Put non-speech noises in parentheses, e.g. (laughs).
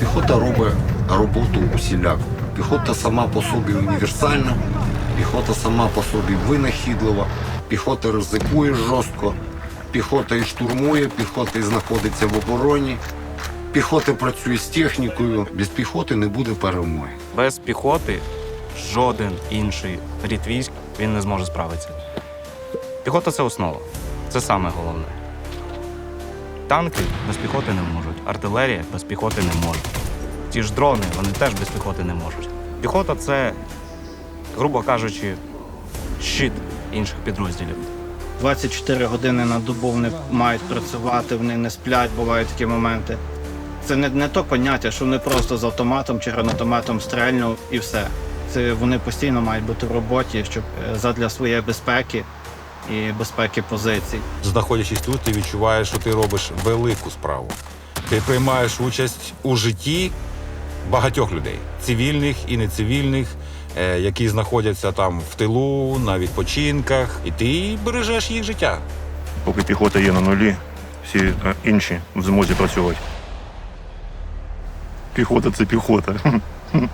Піхота робить роботу усіляку. Піхота сама по собі універсальна, піхота сама по собі винахідлива, піхота ризикує жорстко, піхота і штурмує, піхота і знаходиться в обороні, піхота працює з технікою. Без піхоти не буде перемоги. Без піхоти жоден інший рід військ він не зможе справитися. Піхота це основа. Це саме головне. Танки без піхоти не можуть, артилерія без піхоти не може. Ті ж дрони, вони теж без піхоти не можуть. Піхота це, грубо кажучи, щит інших підрозділів. 24 години на добу вони мають працювати, вони не сплять, бувають такі моменти. Це не, не то поняття, що вони просто з автоматом чи гранатометом стрельнув і все. Це вони постійно мають бути в роботі, щоб е, задля своєї безпеки і безпеки позицій. Знаходячись тут, ти відчуваєш, що ти робиш велику справу. Ти приймаєш участь у житті багатьох людей, цивільних і нецивільних, е, які знаходяться там в тилу, на відпочинках, і ти бережеш їх життя. Поки піхота є на нулі, всі е, інші в змозі працювати. Піхота це піхота. (laughs)